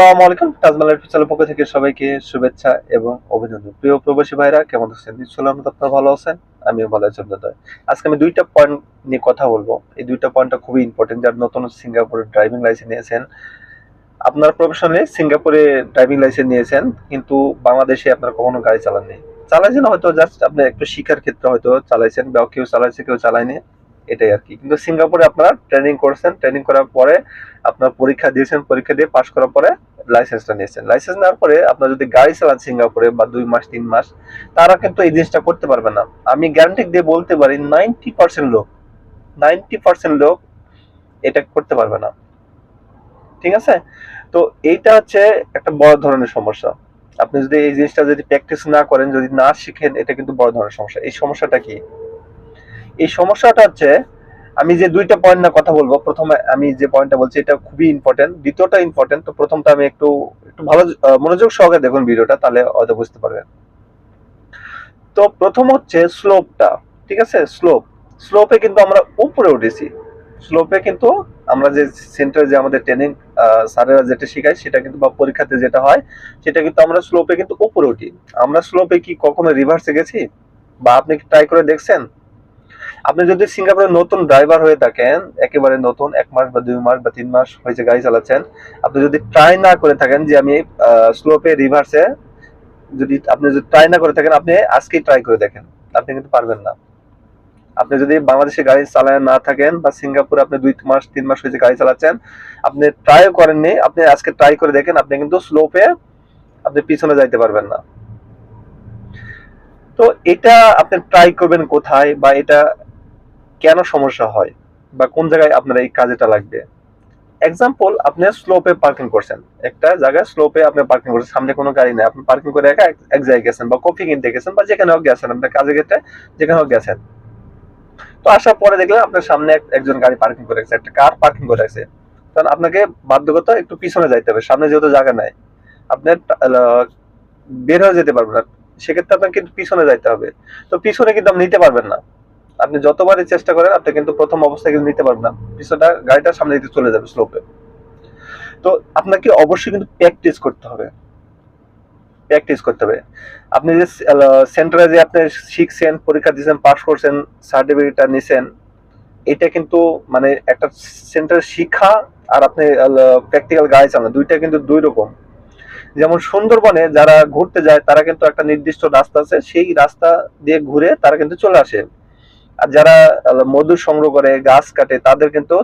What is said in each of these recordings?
আসসালামু আলাইকুম। তাজমালের ফিচালের পক্ষ থেকে সবাইকে শুভেচ্ছা এবং অভিনন্দন। প্রিয় প্রবাসী ভাইরা, কেমন আছেন? নিশ্চয় আপনারা ভালো আছেন, আমিও ভালো আছি আপনাদের আজকে আমি দুইটা পয়েন্ট নিয়ে কথা বলব। এই দুইটা পয়েন্টটা খুবই ইম্পর্টেন্ট যারা নতুন সিঙ্গাপুরের ড্রাইভিং লাইসেন্স নিয়েছেন, আপনার প্রফেশনে সিঙ্গাপুরে ড্রাইভিং লাইসেন্স নিয়েছেন, কিন্তু বাংলাদেশে আপনার কখনো গাড়ি চালাননি। চালাইছেন হয়তো জাস্ট আপনি একটু শিক্ষার ক্ষেত্রে হয়তো চালাইছেন বা কেউ চালাইছে, কেউ চালায়নি, এটাই আর কি কিন্তু সিঙ্গাপুরে আপনারা ট্রেনিং করছেন। ট্রেনিং করার পরে আপনার পরীক্ষা দিয়েছেন, পরীক্ষা দিয়ে পাশ করার পরে লাইসেন্সটা নিয়েছেন। লাইসেন্স নেওয়ার পরে আপনার যদি গাড়ি চালান সিঙ্গাপুরে বা দুই মাস, তিন মাস, তারা কিন্তু এই জিনিসটা করতে পারবে না। আমি গ্যারান্টি দিয়ে বলতে পারি নাইনটি পার্সেন্ট লোক নাইনটি পার্সেন্ট লোক এটা করতে পারবে না। ঠিক আছে? তো এইটা হচ্ছে একটা বড় ধরনের সমস্যা। আপনি যদি এই জিনিসটা যদি প্র্যাকটিস না করেন, যদি না শিখেন, এটা কিন্তু বড় ধরনের সমস্যা। এই সমস্যাটা কি? এই সমস্যাটা হচ্ছে আমি যে দুইটা পয়েন্ট না কথা বলব, প্রথমে আমি যে পয়েন্টটা বলছি, এটা খুবই ইম্পর্টেন্ট দ্বিতীয়টা ইম্পর্টেন্ট তো প্রথমটা আমি একটু একটু ভালো মনোযোগ সহকারে দেখুন ভিডিওটা, তাহলে হয়তো বুঝতে পারবেন। তো প্রথম হচ্ছে স্লোপটা ঠিক আছে? স্লোপ স্লোপে কিন্তু আমরা উপরে উঠেছি। স্লোপে কিন্তু আমরা যে সেন্টারে যে আমাদের ট্রেনিং স্যারেরা যেটা শেখায়, সেটা কিন্তু বা পরীক্ষাতে যেটা হয়, সেটা কিন্তু আমরা স্লোপে কিন্তু উপরে উঠি। আমরা স্লোপে কি কখনো রিভার্সে গেছি? বা আপনি কি ট্রাই করে দেখছেন? আপনি যদি সিঙ্গাপুরে নতুন ড্রাইভার হয়ে থাকেন, একেবারে নতুন এক মাস বা দুই মাস বা তিন মাস হয়েছে গাড়ি চালাচ্ছেন, আপনি যদি ট্রাই না করে থাকেন যে আমি স্লোপে রিভার্সে যদি আপনি যদি ট্রাই না করে থাকেন, আপনি আজকেই ট্রাই করে দেখেন। আপনি কিন্তু পারবেন না। আপনি যদি বাংলাদেশে গাড়ি চালায় না থাকেন বা সিঙ্গাপুরে আপনি দুই মাস, তিন মাস হয়েছে গাড়ি চালাচ্ছেন, আপনি ট্রাই করেননি, আপনি আজকে ট্রাই করে দেখেন, আপনি কিন্তু স্লোপে আপনি পিছনে যাইতে পারবেন না। তো এটা আপনি ট্রাই করবেন কোথায় বা এটা কেন সমস্যা হয়? বা কোন জায়গায় আপনার এই কাজেটা লাগবে? এক্সাম্পল আপনি স্লোপে পার্কিং করছেন। একটা জায়গায় স্লোপে আপনি পার্কিং করছেন। সামনে কোনো গাড়ি নেই। আপনি পার্কিং করে একা এক- জায়গায় গেছেন বা কফি কিনতে গেছেন বা যেখানে হোক গেছেন। আপনার কাজে গেতে যেখানে হোক গেছেন। তো আসার পরে দেখলেন আপনার সামনে একজন গাড়ি পার্কিং করে রেখেছে একটা কার পার্কিং করে রেখেছে। তখন আপনাকে বাধ্যগত একটু পিছনে যাইতে হবে। সামনে যেহেতু জায়গা নাই আপনি আহ, বের হয়ে যেতে পারবেন না। সেক্ষেত্রে আপনাকে কিন্তু পিছনে যাইতে হবে। তো পিছনে কিন্তু আপনি নিতে পারবেন না। আপনি যতবারই চেষ্টা করেন, আপনি কিন্তু প্রথম অবস্থায় কিন্তু নিতে পারবেন না। পিছনটা গাড়িটা সামনে দিকে চলে যাবে স্লোপে তো আপনাকে অবশ্যই কিন্তু প্র্যাকটিস করতে হবে। প্র্যাকটিস করতে হবে। আপনি যে সেন্টারে যে আপনি শিখছেন, পরীক্ষা দিয়েছেন পাস করছেন সার্টিফিকেটটা নিছেন, এটা কিন্তু মানে একটা সেন্টারে শিক্ষা আর আপনি প্র্যাকটিক্যাল গাড়ি চালানো দুইটা কিন্তু দুই রকম। যেমন সুন্দরবনে যারা ঘুরতে যায়, তারা কিন্তু একটা নির্দিষ্ট রাস্তা আছে। সেই রাস্তা দিয়ে ঘুরে তারা কিন্তু চলে আসে। আর যারা মধু সংগ্রহ করে, গাছ কাটে, তাদের কিন্তু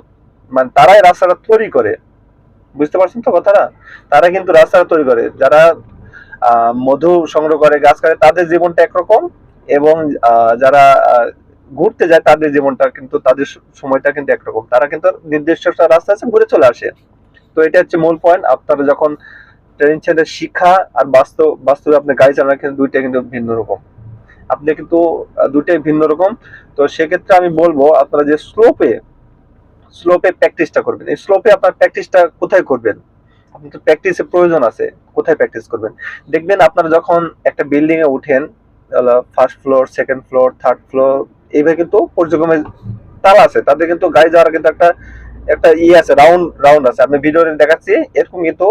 মানে তারাই রাস্তাটা তৈরি করে। বুঝতে পারছেন তো কথাটা? তারা কিন্তু রাস্তাটা তৈরি করে। যারা মধু সংগ্রহ করে, গাছ কাটে, তাদের জীবনটা একরকম এবং যারা ঘুরতে যায়, তাদের জীবনটা কিন্তু, তাদের সময়টা কিন্তু একরকম। তারা কিন্তু নির্দিষ্ট রাস্তা আছে, ঘুরে চলে আসে। তো এটা হচ্ছে মূল পয়েন্ট আপনারা যখন ট্রেনিং সেন্টার শিক্ষা আর বাস্তব, বাস্তবে আপনি গাড়ি চালানো, কিন্তু দুইটা কিন্তু ভিন্ন রকম। আপনি কিন্তু আহ, দুইটাই ভিন্ন রকম। তো সেক্ষেত্রে আমি বলব আপনারা যে স্লোপে স্লোপে প্র্যাকটিসটা করবেন। এই স্লোপে আপনার প্র্যাকটিসটা কোথায় করবেন? আপনি তো প্র্যাকটিসের প্রয়োজন আছে কোথায় প্র্যাকটিস করবেন? দেখবেন আপনারা যখন একটা বিল্ডিং এ উঠেন first floor second floor third floor এইভাবে কিন্তু পর্যক্রমে তালা আছে। তাদের কিন্তু গাড়ি যাওয়ার কিন্তু একটা একটা ইয়ে আছে রাউন্ড রাউন্ড আছে। আমি ভিডিওতে দেখাচ্ছি এরকম কিন্তু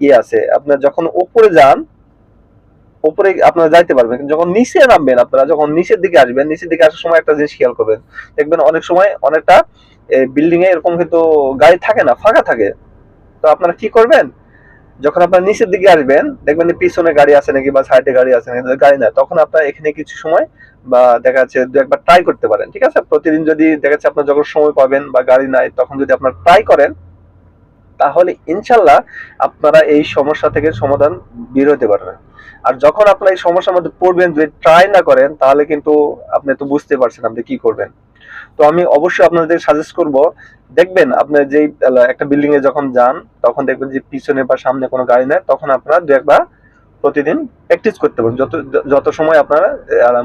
ইয়ে আছে। আপনার যখন উপরে যান উপরে আপনারা যাইতে পারবেন যখন নিচে নামবেন আপনারা, যখন নিচের দিকে আসবেন, নিচের দিকে আসার সময় একটা জিনিস খেয়াল করবেন। দেখবেন অনেক সময় অনেকটা বিল্ডিং এ এরকম কিন্তু গাড়ি থাকে না, ফাঁকা থাকে। তো আপনারা কি করবেন? যখন আপনার নিচের দিকে আসবেন, দেখবেন পিছনে গাড়ি আছে নাকি বা সাইডে গাড়ি আছে নাকি, গাড়ি না, তখন আপনার এখানে কিছু সময় বা দেখা যাচ্ছে দু একবার ট্রাই করতে পারেন, ঠিক আছে? প্রতিদিন যদি দেখা যাচ্ছে আপনার যখন সময় পাবেন বা গাড়ি নাই, তখন যদি আপনার ট্রাই করেন, তাহলে ইনশাল্লাহ আপনারা এই সমস্যা থেকে সমাধান বের হতে পারবেন। আর যখন আপনার এই সমস্যার মধ্যে পড়বেন যদি ট্রাই না করেন তাহলে কিন্তু আপনি তো বুঝতে পারছেন আপনি কি করবেন। তো আমি অবশ্যই আপনাদের সাজেস্ট করব দেখবেন আপনি আহ, একটা বিল্ডিং এ যখন যান তখন দেখবেন যে পিছনে বা সামনে কোনো গাড়ি নেই তখন আপনারা দু একবার প্রতিদিন প্র্যাকটিস করতে পারেন যত যত সময় আপনারা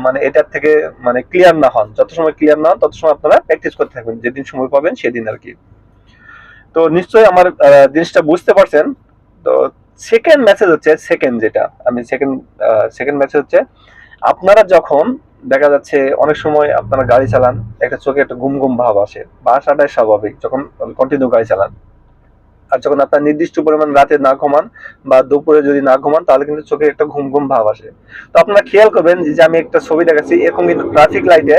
মানে এটার থেকে মানে ক্লিয়ার না হন যত সময় ক্লিয়ার না হন তত সময় আপনারা প্র্যাকটিস করতে থাকবেন যেদিন সময় পাবেন সেদিন আর কি। তো নিশ্চয়ই আমার জিনিসটা বুঝতে পারছেন। তো সেকেন্ড মেসেজ হচ্ছে সেকেন্ড যেটা। আমি সেকেন্ড সেকেন্ড মেসেজ হচ্ছে, আপনারা যখন, দেখা যাচ্ছে অনেক সময় আপনারা গাড়ি চালান, একটা চোখে একটা ঘুম ঘুম ভাব আসে বা আসাটাই স্বাভাবিক, যখন কন্টিনিউ গাড়ি চালান। আর যখন আপনার নির্দিষ্ট পরিমাণ রাতে না ঘুমান বা দুপুরে যদি না ঘুমান, তাহলে কিন্তু চোখে একটা ঘুম ঘুম ভাব আসে। তো আপনারা খেয়াল করবেন যে আমি একটা ছবি দেখাচ্ছি, এরকম কিন্তু ট্রাফিক লাইটে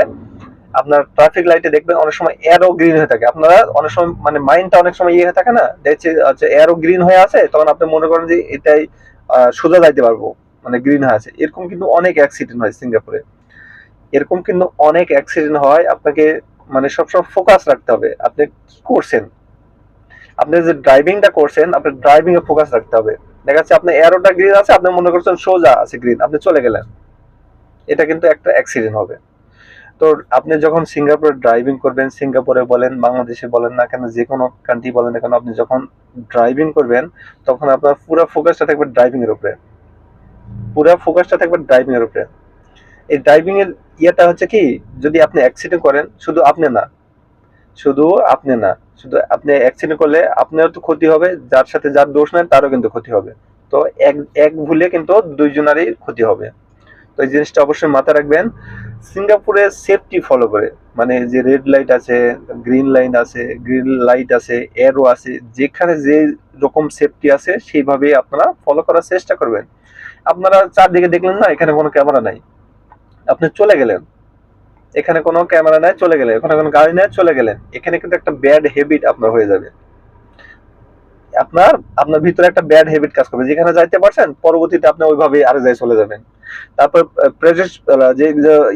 আপনার ট্রাফিক লাইটে দেখবেন অনেক সময় এরও গ্রিন হয়ে থাকে। আপনারা অনেক সময় মানে মাইন্ডটা অনেক সময় ইয়ে হয়ে থাকে না? দেখছি আচ্ছা এরও গ্রিন হয়ে আছে, তখন আপনি মনে করেন যে এটাই সোজা যাইতে পারব মানে গ্রিন হয়ে আছে। এরকম কিন্তু অনেক অ্যাক্সিডেন্ট হয় সিঙ্গাপুরে। এরকম কিন্তু অনেক অ্যাক্সিডেন্ট হয়, আপনাকে মানে সবসময় ফোকাস রাখতে হবে। আপনি কি করছেন? আপনি যে ড্রাইভিংটা করছেন, আপনার ড্রাইভিং এ ফোকাস রাখতে হবে। দেখা যাচ্ছে আপনার এরোটা গ্রিন আছে, আপনি মনে করছেন সোজা আছে গ্রিন আপনি চলে গেলেন। এটা কিন্তু একটা অ্যাক্সিডেন্ট হবে। তো আপনি যখন সিঙ্গাপুরে ড্রাইভিং করবেন, সিঙ্গাপুরে বলেন, বাংলাদেশে বলেন না কেন, যে কোনো কান্ট্রি বলেন না কেন, আপনি যখন ড্রাইভিং করবেন, তখন আপনার পুরো ফোকাসটা থাকবে ড্রাইভিং এর উপরে। পুরো ফোকাসটা থাকবে ড্রাইভিং এর উপরে। এই ড্রাইভিং এর ইয়েটা হচ্ছে কি, যদি আপনি অ্যাক্সিডেন্ট করেন, শুধু আপনি না। শুধু আপনি না। শুধু আপনি অ্যাক্সিডেন্ট করলে আপনারও তো ক্ষতি হবে, যার সাথে যার দোষ নাই, তারও কিন্তু ক্ষতি হবে। তো এক এক ভুলে কিন্তু দুইজনারই ক্ষতি হবে। তো এই জিনিসটা অবশ্যই মাথায় রাখবেন। সিঙ্গাপুরে সেফটি ফলো করে। মানে যে রেড লাইট আছে গ্রিন লাইন আছে গ্রিন লাইট আছে এরো আছে, যেখানে যে রকম সেফটি আছে সেইভাবে আপনারা ফলো করার চেষ্টা করবেন। আপনারা চারদিকে দেখলেন না, এখানে কোনো ক্যামেরা নাই। আপনি চলে গেলেন। এখানে কোনো ক্যামেরা নাই, চলে গেলেন। এখানে কোনো গাড়ি নাই, চলে গেলেন। এখানে কিন্তু একটা ব্যাড হ্যাবিট আপনার হয়ে যাবে। আপনার আপনার ভিতরে একটা ব্যাড হ্যাবিট কাজ করবে। যেখানে যাইতে পারছেন, পরবর্তীতে আপনি ওইভাবে আরে যাই চলে যাবেন। তারপর প্রেজেন্ট যে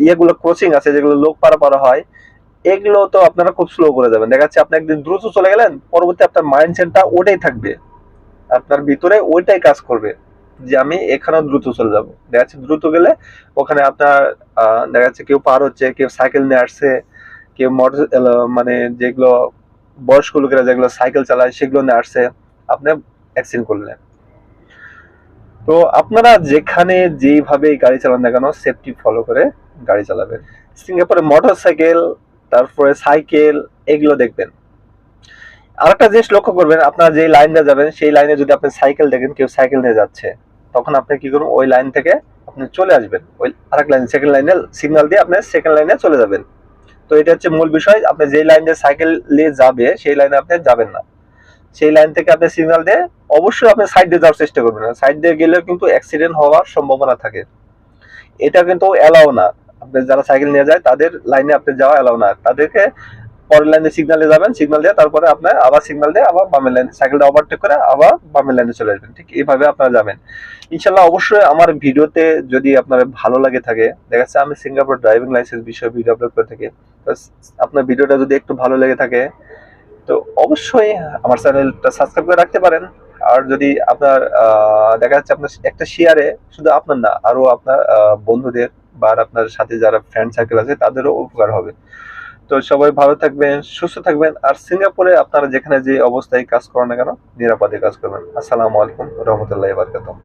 ইয়েগুলো আছে, যেগুলো লোক পারা পারা হয়, এগুলো তো আপনারা খুব স্লো করে যাবেন। দেখা যাচ্ছে আপনি একদিন দ্রুত চলে গেলেন, পরবর্তী আপনার মাইন্ডসেটটা ওটাই থাকবে। আপনার ভিতরে ওইটাই কাজ করবে, যে আমি এখানেও দ্রুত চলে যাব। দেখা যাচ্ছে দ্রুত গেলে ওখানে আপনার দেখা যাচ্ছে কেউ পার হচ্ছে, কেউ সাইকেল নিয়ে আসছে, কেউ মোটর মানে যেগুলো বয়স্ক লোকেরা যেগুলো সাইকেল চালায়, সেগুলো নিয়ে আসছে, আপনি অ্যাক্সিডেন্ট করলেন। তো আপনারা যেখানে যেভাবে গাড়ি চালান না কেন সেফটি ফলো করে গাড়ি চালাবেন। সিঙ্গাপুরে মোটর সাইকেল তারপরে সাইকেল এগুলো দেখবেন। আরেকটা জিনিস লক্ষ্য করবেন, আপনারা যে লাইনটা যাবেন, সেই লাইনে যদি আপনি সাইকেল দেখেন, কেউ সাইকেল নিয়ে যাচ্ছে, তখন আপনি কি করুন, ওই লাইন থেকে আপনি চলে আসবেন। ওই আরেক লাইন সেকেন্ড লাইনে সিগন্যাল দিয়ে আপনি সেকেন্ড লাইনে চলে যাবেন। তো এটা হচ্ছে মূল বিষয়, আপনি যে লাইন দিয়ে সাইকেল নিয়ে যাবে, সেই লাইনে আপনি যাবেন না। সেই লাইন থেকে আপনি সিগন্যাল দিয়ে অবশ্যই আপনি সাইড দিয়ে যাওয়ার চেষ্টা করবেন। সাইড দিয়ে গেলেও কিন্তু অ্যাক্সিডেন্ট হওয়ার সম্ভাবনা থাকে। এটা কিন্তু অ্যালাও না। আপনি যারা সাইকেল নিয়ে যায়, তাদের লাইনে আপনি যাওয়া অ্যালাও না। তাদেরকে পরের লাইনে সিগন্যালে যাবেন। সিগন্যাল দিয়ে তারপরে আপনার আবার সিগন্যাল দিয়ে আবার বামের লাইনে সাইকেলটা ওভারটেক করে আবার বামের লাইনে চলে আসবেন। ঠিক এইভাবে আপনারা যাবেন। ইনশাল্লাহ অবশ্যই আমার ভিডিওতে যদি আপনার ভালো লাগে থাকে, দেখা যাচ্ছে আমি সিঙ্গাপুর ড্রাইভিং লাইসেন্স বিষয়ে ভিডিও আপলোড করে থাকি। আপনার ভিডিওটা যদি একটু ভালো লেগে থাকে তো অবশ্যই আমার চ্যানেলটা সাবস্ক্রাইব করে রাখতে পারেন। আর যদি আপনার দেখা যাচ্ছে আপনার একটা শেয়ারে শুধু আপনার না আরও আপনার বন্ধুদের বা আপনার সাথে যারা ফ্রেন্ড সার্কেল আছে, তাদেরও উপকার হবে। তো সবাই ভালো থাকবেন, সুস্থ থাকবেন। আর সিঙ্গাপুরে আপনারা যেখানে যে অবস্থায় কাজ করেন না কেন, নিরাপদে কাজ করবেন। আসসালামু আলাইকুম, রহমতুল্লাহ বারকাতুহ।